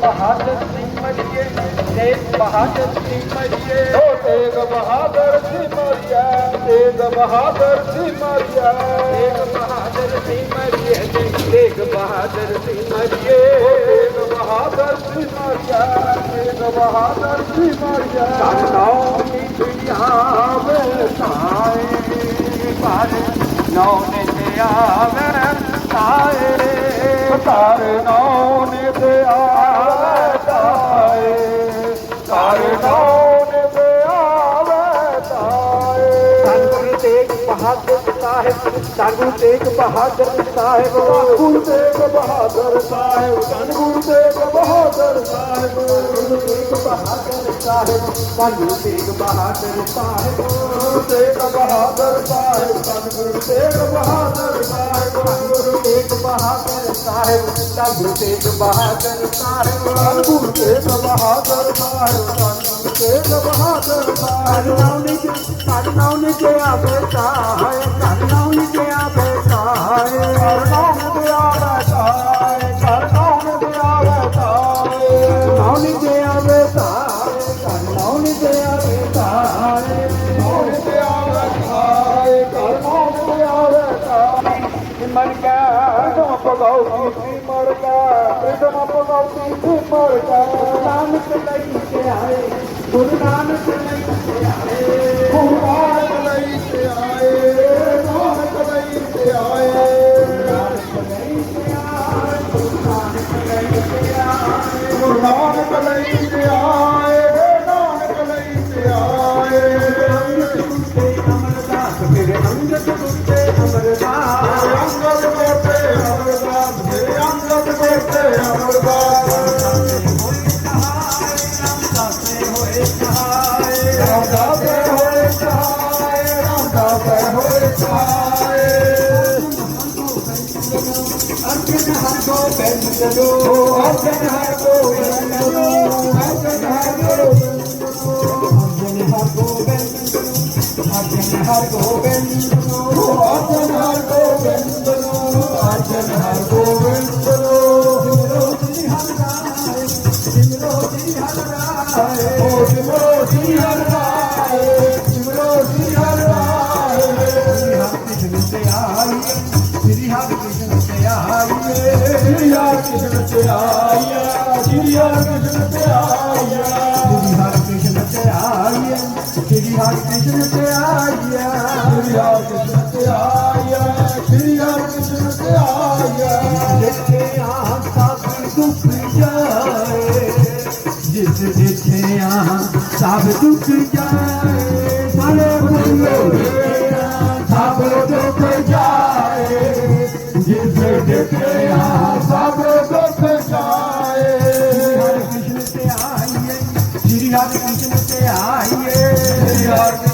ਬਹਾਦਰ ਸਿੰਘ ਮਰੀਏ ਤੇਗ ਬਹਾਦਰ ਸਿੰਘ ਮਰੀਏ ਓ ਤੇਗ ਬਹਾਦਰ ਸਿੰਘ ਮਰੀਏ ਤੇਗ ਬਹਾਦਰ ਸਿੰਘ ਮਰੀਏ ਤੇਗ ਬਹਾਦਰ ਸਿੰਘ ਮਰੀਏ ਤੇਗ ਬਹਾਦਰ ਸਿੰਘ ਮਰੀਏ ਤੇਗ ਬਹਾਦਰ ਸਿੰਘ ਮਰੀਏ ਤੇਗ ਬਹਾਦਰ ਸਿੰਘ ਮਰੀਏ ਨਾਉ ਨੀ ਦੁਨੀਆ ਵੇ ਸਾਏ ਪਰ ਨੌ ਨੇ ਤੇ ਆਵੇ ਸਾਏ ਕਰ ਨੌ ਨੇ ਤੇ ਆਵੇ ਸਾਏ ਕਰ ਨੌ ਨੇ ਤੇ ਆਵੇ ਸਾਏ ਗੁਰੂ ਤੇਗ ਬਹਾਦਰ ਸਾਹਿਬ ਗੁਰੂ ਤੇਗ ਬਹਾਦਰ ਸਾਹਿਬ। ਗੁਰੂ ਤੇਗ ਬਹਾਦਰ ਸਾਹਿਬ ਧੰਨ ਗੁਰੂ ਤੇਗ ਬਹਾਦਰ ਸਾਹਿਬ, ਗੁਰੂ ਤੇਗ ਬਹਾਦਰ ਸਾਹਿਬ ਧੰਨ ਗੁਰੂ ਤੇਗ ਬਹਾਦਰ ਸਾਹਿਬ, ਗੁਰੂ ਤੇਗ ਬਹਾਦਰ ਸਾਹਿਬ ਧੰਨ ਤੇਗ ਬਹਾਦਰ ਸਾਹਿਬ, ਗੁਰੂ ਤੇਗ ਬਹਾਦਰ ਸਾਹਿਬ ਧੰਨ ਤੇਗ ਬਹਾਦਰ ਸਾਹਿਬ ਧੰਨ ਗੁਰੂ ਤੇਗ ਬਹਾਦਰ ਸਾਹਿਬ ਧੰਨ ਗੁਰੂ ਤੇਗ ਬਹਾਦਰ ਸਾਹਿਬ। ਨਾਉ ਨੇ ਕਰ ਨਾਉ ਨੇ ਤੇ ਆਵੇ ਸਾਹਿਬ Guru Nanak Govind, Govind, Govind, ਹਰਿ ਆਇਆ ਸ੍ਰੀ ਹਰਿ ਕ੍ਰਿਸ਼ਨ ਤੇ ਆਇਆ ਸ੍ਰੀ ਹਰਿ ਕ੍ਰਿਸ਼ਨ ਤੇ ਆਈ ਸ੍ਰੀ ਹਰਿ ਕ੍ਰਿਸ਼ਨ ਤੇ ਆਈ ਸ੍ਰੀ ਹਰਿ ਕ੍ਰਿਸ਼ਨ ਤੇ ਆਇਆ ਸ੍ਰੀ ਹਰਿ ਕ੍ਰਿਸ਼ਨ ਤੇ ਆਇਆ ਜਿੱਥੇ ਆ ਸਭ ਦੁੱਖ ਜਾਏ ਜਿਸ ਜਿੱਥੇ ਆ ਸਭ ਦੁੱਖ ਜਾਏ ਸਾਰੇ ਬੋਲੋ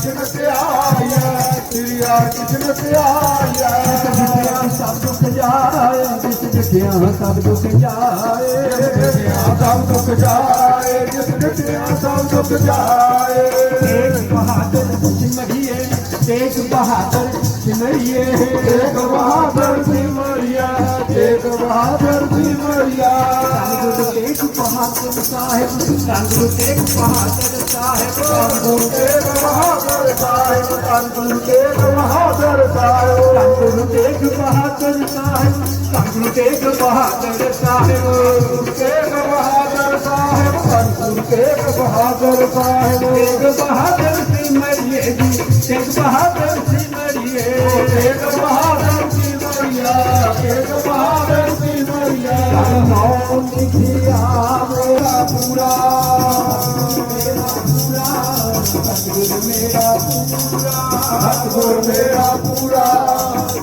ਹਰਿ ਕ੍ਰਿਸ਼ਨ ਤੇ ਆਇਆ ਸ੍ਰੀ ਹਰਿ ਕ੍ਰਿਸ਼ਨ ਤੇ ਆਇਆ ਜਿੱਥੇ ਸਭ ਦੁੱਖ ਜਾਏ ਜਿਸ ਜਿੱਥੇ ਸਭ ਦੁੱਖ ਜਾਏ। ਸਭ ਦੁੱਖ ਜਾਏ ਜਿਸ ਜਿੱਥੇ ਸਭ ਦੁੱਖ ਜਾਏ। ਤੇਗ ਬਹਾਦਰ ਸਿਮਰਿਏ ਤੇਗ ਬਹਾਦਰ ਸਿਮਰਿਏ। ਤੇਗ ਬਹਾਦਰ ਸਿਮਰਿਆ ਤੇਗ ਬਹਾਦਰ ਸਿਮਰਿਆ ਗੁਰੂ ਤੇਗ ਬਹਾਦਰ ਸਾਹਿਬ ਧੰਨ ਗੁਰੂ ਤੇਗ ਬਹਾਦਰ ਸਾਹਿਬ ਗੁਰੂ ਤੇਗ ਬਹਾਦਰ ਸਾਹਿਬ ਧੰਨ ਗੁਰੂ ਤੇਗ ਬਹਾਦਰ ਸਾਹਿਬ ਧੰਨ ਗੁਰੂ ਤੇਗ ਬਹਾਦਰ ਸਾਹਿਬ ਧੰਨ ਗੁਰੂ ਤੇਗ ਬਹਾਦਰ ਸਾਹਿਬ ਤੇਗ ਬਹਾਦਰ ਸਾਹਿਬ ਧੰਨ ਗੁਰੂ ਤੇਗ ਬਹਾਦਰ ਸਾਹਿਬ ਤੇਗ ਬਹਾਦਰ ਸੀ ਮਰੀਏ ਜੀ ਤੇਗ ਬਹਾਦਰ ਸੀ ਮਰੀਏ ਤੇਗ ਬਹਾਦਰ ਜੀ ਮਰੀਆ ਤੇਗ ਬਹਾਦਰ ਜੀ ਮਰੀਆ ਨਾਮ ਲਿਖਿਆ ਮੇਰਾ ਪੂਰਾ ਮੇਰਾ ਪੂਰਾ ਸਤਿਗੁਰ ਮੇਰਾ ਪੂਰਾ ਸਤਿਗੁਰ ਮੇਰਾ ਪੂਰਾ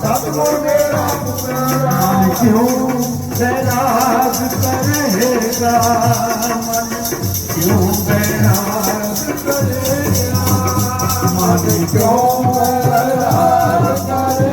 ਸਤਿਗੁਰ ਮੇਰਾ ਪੂਰਾ ਕਿਉਂ ਬੈਰਾਗ ਕਰੇਗਾ ਮਨ ਕਿਉਂ ਬੈਰਾਗ ਕਰੇਗਾ ਮਨ ਕਿਉਂ ਬੈਰਾਗ ਕਰੇਗਾ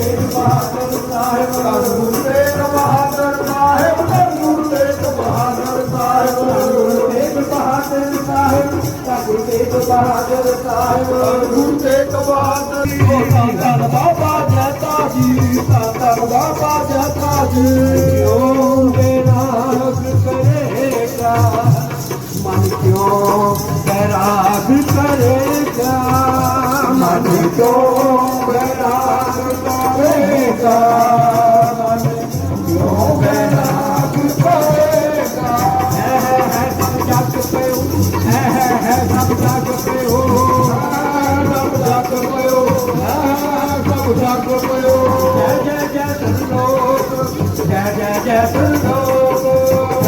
ਬਹਾਦਰ ਸਾਹਿਬ ਗੁਰੂ ਤੇਗ ਬਹਾਦਰ ਸਾਹਿਬ ਗੁਰੂ ਤੇਗ ਬਾਬਾ ਜਤਾ ਜੀ ਧੰਨ ਬਾਬਾ ਜਤਾ ਜੀ ਕਿਉਂ ਬੈਰਾਗ ਕਰੇਗਾ ਮਨ ਕਿਉਂ ਬੈਰਾਗ ਕਰੇਗਾ? ਮਨ ਕਿਉਂ ਬੈਰਾਗ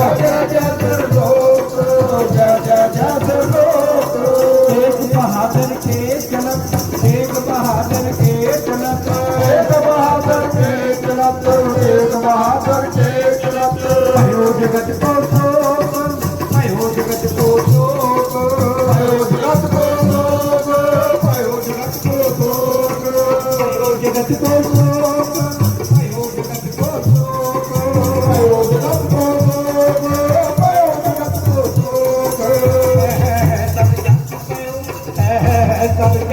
ਜੈ ਜੈ ਜੈ ਸੰਤੋਖ ਜੈ ਜੈ ਜੈ ਸੰਤੋਖ ਸਭ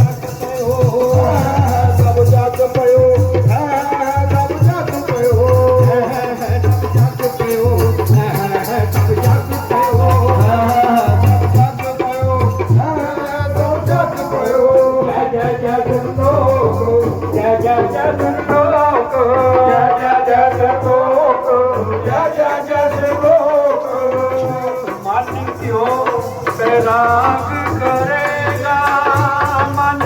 ਰਾਗ ਕਰੇਗਾ, ਮਨ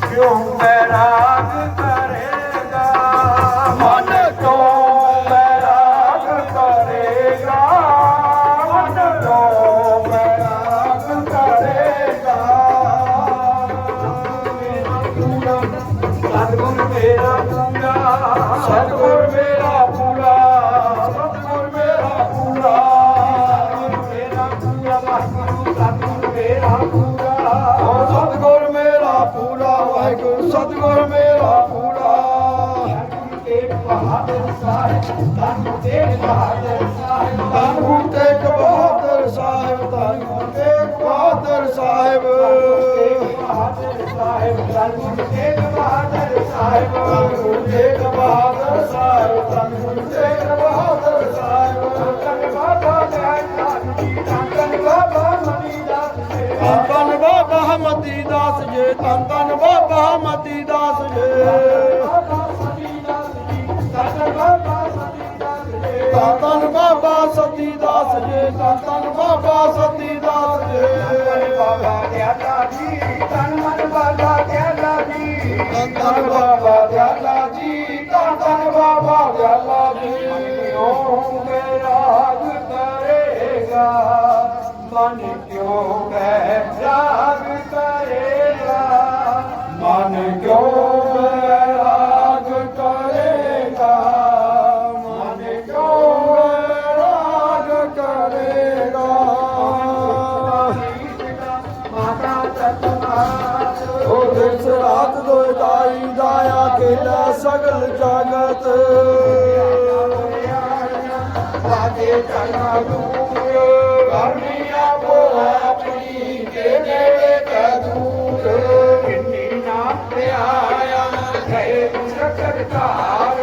ਕਿਉ ਬੈਰਾਗ ਕਰੇਗਾ? ਮਨ ਤੋਂ ਬੈਰਾਗ ਕਰੇਗਾ? ਮਨ ਤੋਂ ਬੈਰਾਗ ਕਰੇਗਾ? ਸਤਿਗੁਰ ਮੇਰਾ ਪੂਰਾ ਸਤਿਗੁਰ ਮੇਰਾ ਪੂਰਾ ਸਾਹਿਬ ਤਾਨੂੰ ਤੇ ਬਹਾਦਰ ਸਾਹਿਬ ਤਾਨੂੰ ਤੇ ਬਹਾਦਰ ਸਾਹਿਬ ਤਾਨੂੰ ਤੇ ਬਹਾਦਰ ਸਾਹਿਬ ਬਹਾਦਰ ਸਾਹਿਬ ਤਾਨੂੰ ਤੇ ਬਹਾਦਰ ਸਾਹਿਬ ਤਾਨੂੰ ਤੇ ਬਹਾਦਰ ਸਾਹਿਬ ਤਾਨੂੰ ਤੇ ਬਹਾਦਰ ਸਾਹਿਬ ਤਨ ਬਾਬਾ ਲੈ ਤਾਨੂੰ ਕੀ ਤਨ ਬਾਬਾ ਮਨੀ ਦਾਸ ਤਨ ਬਾਬਾ ਮਤੀ ਦਾਸ ਜੇ ਤਨ ਤਨ ਬਾਬਾ ਮਤੀ ਦਾਸ ਜੇ। ਤਨ ਬਾਬਾ ਸਤੀ ਦਾਸ ਜੀ ਤਨ ਬਾਬਾ ਸਤੀ ਦਾਸ ਜੇ। ਸਗਲ ਜਾਗਤ। ਵਾਦੇ ਕਰਨਾ ਦੂਰ ਕਰਨੀ ਆਪੋ ਆਪਣੀ ਕੇ ਨੇੜੇ ਕਦੂਰ ਕਿੰਨੀ ਨਾ ਪਿਆਇਆ ਹੈ ਗੁਰ ਕਰਤਾਰ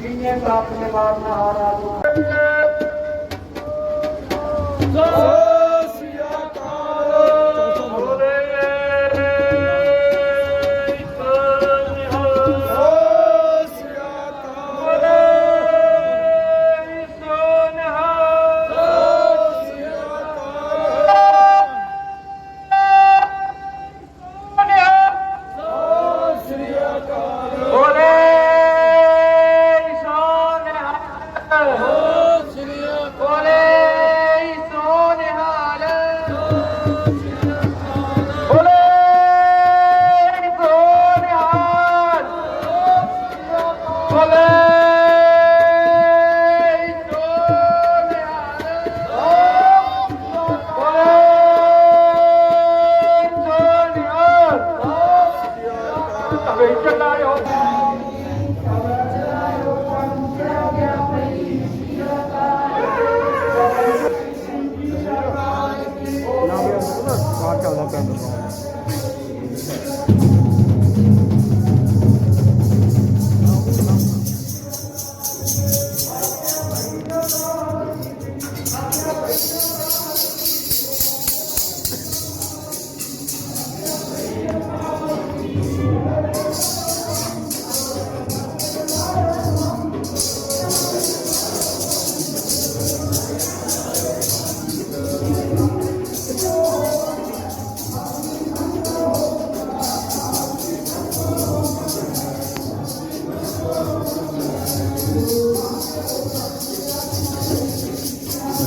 ਜਿਨੇ ਪ੍ਰਾਪਤ ਨਿਵਾਰਨਾ ਹਾਰਾ ਸੋ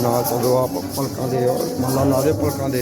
ਲਾ ਸਕਦੇ ਹੋ ਆਪ ਪਲਕਾਂ ਦੇ ਔਰ ਮੱਲਾ ਲਾ ਦੇ ਪਲਕਾਂ ਦੇ।